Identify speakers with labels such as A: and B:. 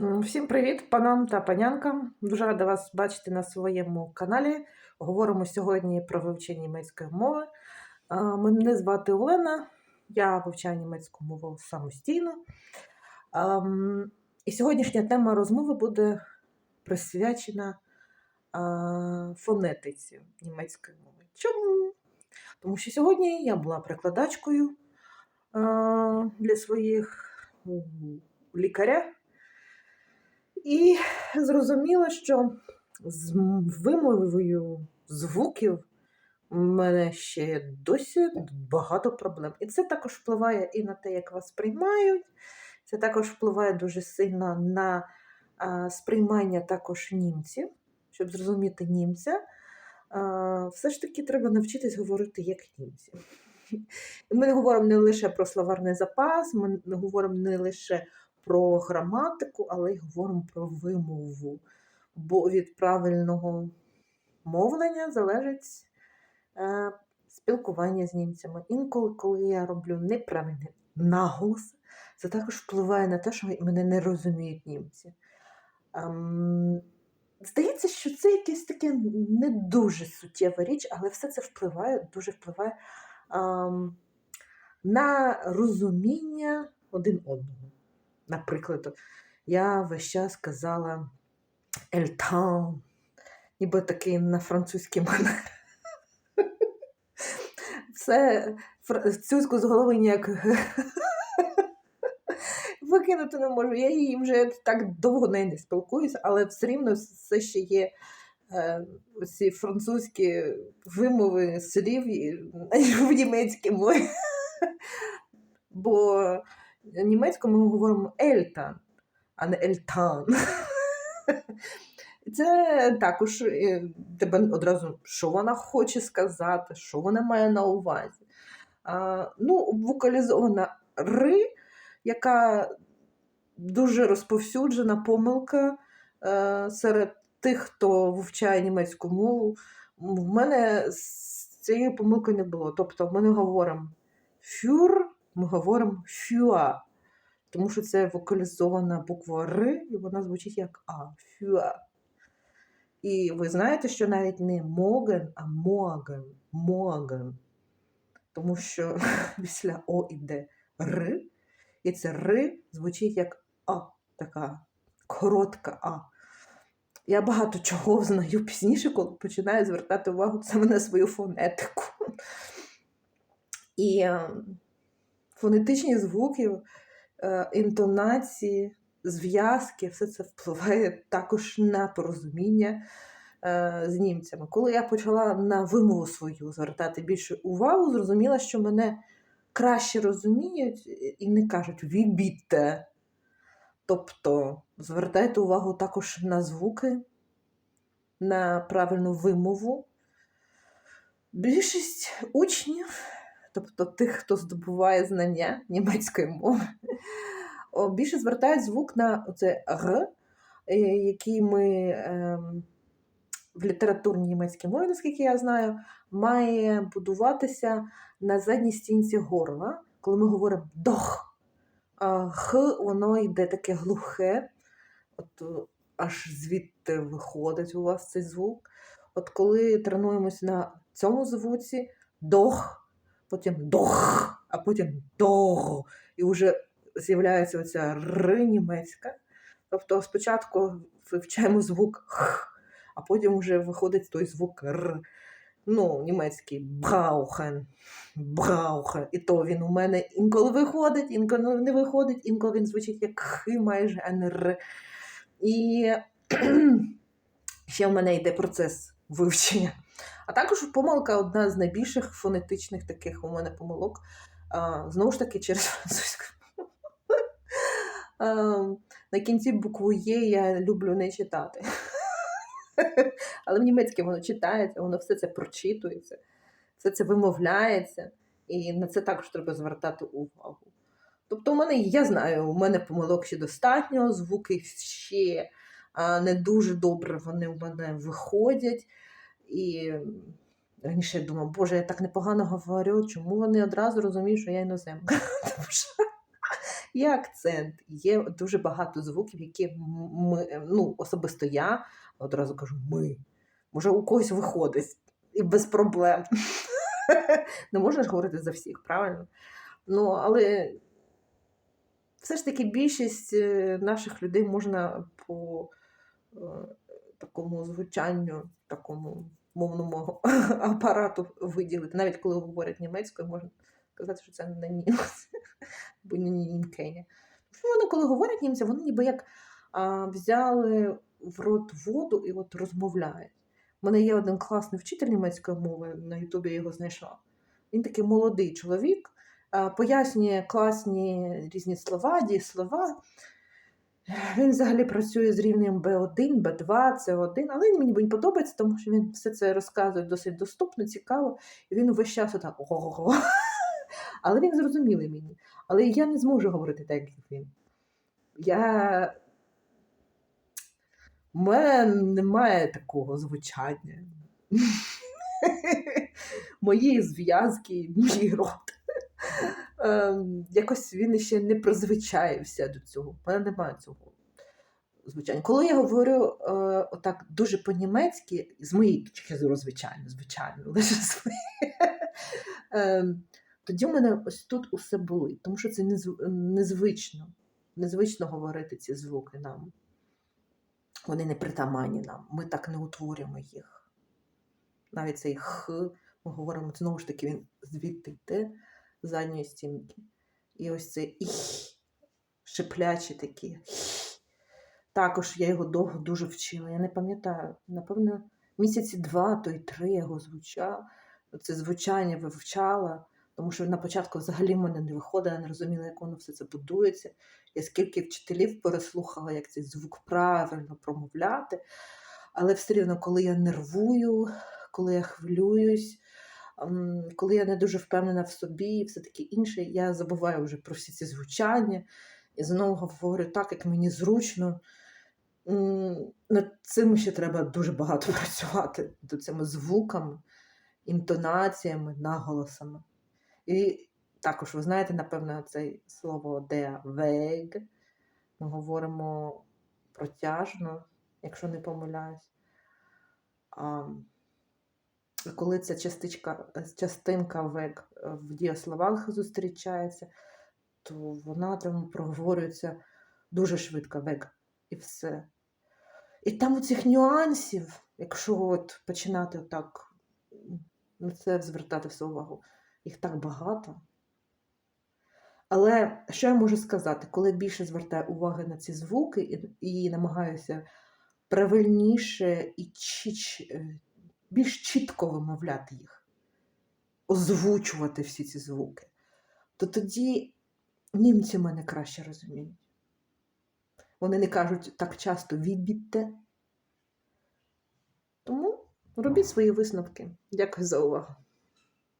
A: Всім привіт, панам та панянкам. Дуже рада вас бачити на своєму каналі. Говоримо сьогодні про вивчення німецької мови. Мене звати Олена, я вивчаю німецьку мову самостійно. І сьогоднішня тема розмови буде присвячена фонетиці німецької мови. Чому? Тому що сьогодні я була перекладачкою а, для своїх лікаря. І зрозуміла, що з вимовою звуків в мене ще досі багато проблем. І це також впливає і на те, як вас приймають. Це також впливає дуже сильно на а, сприймання також німців, щоб зрозуміти німця. А, все ж таки треба навчитись говорити як німці. Ми не говоримо не лише про словарний запас, ми не говоримо не лише про граматику, але й говоримо про вимову. Бо від правильного мовлення залежить е, спілкування з німцями. Інколи, коли я роблю неправильний наголос, це також впливає на те, що мене не розуміють німці. Ем, здається, що це якесь таке не дуже суттєва річ, але все це впливає, дуже впливає ем, на розуміння один одного. Наприклад, я весь час казала «Ельтан», ніби такий на французький манер. Все французьку з голови ніяк викинути не можу. Я її вже так довго нею не спілкуюся, але все рівно все ще є е, ці французькі вимови слів в німецькій мові. Бо німецькою ми говоримо Ельтан, а не Ельтан. Це також е, тебе одразу, що вона хоче сказати, що вона має на увазі. А, ну, вокалізована ри, яка дуже розповсюджена помилка е, серед тих, хто вивчає німецьку мову. В мене з цієї помилки не було. Тобто ми не говоримо фюр, ми говоримо фюа. Тому що це вокалізована буква Р, і вона звучить як А. Фюа. І ви знаєте, що навіть не моген, а моген. Моген. Тому що після О йде Р, і це Р звучить як А, така коротка А. Я багато чого взнаю пізніше, коли починаю звертати увагу саме на свою фонетику. І е, фонетичні звуки, е, інтонації, зв'язки, все це впливає також на порозуміння е, з німцями. Коли я почала на вимову свою звертати більше увагу, зрозуміла, що мене краще розуміють і не кажуть «вібіте». Тобто звертайте увагу також на звуки, на правильну вимову. Більшість учнів, тобто тих, хто здобуває знання німецької мови, більше звертають звук на оце Г, е, який ми ем, в літературній німецькій мові, наскільки я знаю, має будуватися на задній стінці горла, коли ми говоримо дох. Х, воно йде таке глухе, от е, аж звідти виходить у вас цей звук. От коли тренуємось на цьому звуці, дох, потім дох, а потім дог. І вже з'являється оця р німецька. Тобто спочатку вивчаємо звук х, а потім вже виходить той звук р. Ну, німецький браухен, браухен. І то він у мене інколи виходить, інколи не виходить, інколи він звучить як х майже, а р. І ще в мене йде процес вивчення. А також помилка одна з найбільших фонетичних таких у мене помилок. Знову ж таки, через французьку. На кінці букву Є я люблю не читати. Але в німецькій воно читається, воно все це прочитується, все це вимовляється, і на це також треба звертати увагу. Тобто, у мене, я знаю, у мене помилок ще достатньо, звуки ще не дуже добре вони в мене виходять. І раніше я думала, боже, я так непогано говорю, чому вони одразу розуміють, що я іноземка? Тому що Є акцент, є дуже багато звуків, які ми, ну, особисто я одразу кажу ми. Може, у когось виходить і без проблем. Не можна ж говорити за всіх, правильно? Ну, але все ж таки більшість е, наших людей можна по е, такому звучанню, такому мовному апарату виділити. Навіть коли говорять німецькою, можна сказати, що це не німець, бо не німкеня. Вони, коли говорять німці, вони ніби як а, взяли в рот воду і от розмовляють. У мене є один класний вчитель німецької мови, на Ютубі я його знайшла. Він такий молодий чоловік, а, пояснює класні різні слова, дієслова. Він взагалі працює з рівнем B1, B2, C1, але мені подобається, тому що він все це розказує досить доступно, цікаво. І він увесь час отак ого-го. Але він зрозумілий мені. Але я не зможу говорити так, як він. Я... У мене немає такого звучання. Моєї зв'язки, мій рот. Ем, якось він ще не призвичаєвся до цього. У мене немає цього звичайно. Коли я говорю е, отак дуже по-німецьки, з моєї точки зору, звичайно, звичайно, лише з ем, тоді в мене ось тут усе болить, тому що це незвично. Незвично говорити ці звуки нам. Вони не притаманні нам. Ми так не утворюємо їх. Навіть цей х, ми говоримо, знову ж таки, він звідти йде задньої стінки. І ось іх, шиплячі такі. Також я його довго дуже вчила. Я не пам'ятаю, напевно, місяці два, то й три його звучала. Це звучання вивчала, тому що на початку взагалі в мене не виходило, я не розуміла, як воно все це будується. Я скільки вчителів переслухала, як цей звук правильно промовляти. Але все рівно, коли я нервую, коли я хвилююсь, коли я не дуже впевнена в собі і все таке інше, я забуваю вже про всі ці звучання і знову говорю так, як мені зручно. Над цим ще треба дуже багато працювати, над цими звуками, інтонаціями, наголосами. І також, ви знаєте, напевно, це слово der Weg. Ми говоримо протяжно, якщо не помиляюсь. Коли ця частичка, частинка weg в дієсловах зустрічається, то вона там проговорюється дуже швидко weg і все. І там у цих нюансів, якщо от починати так на це звертати всю увагу, їх так багато. Але що я можу сказати, коли більше звертаю уваги на ці звуки і, і намагаюся правильніше і чіч, е, більш чітко вимовляти їх, озвучувати всі ці звуки, то тоді німці мене краще розуміють. Вони не кажуть так часто відбідте. Тому робіть свої висновки. Дякую за увагу.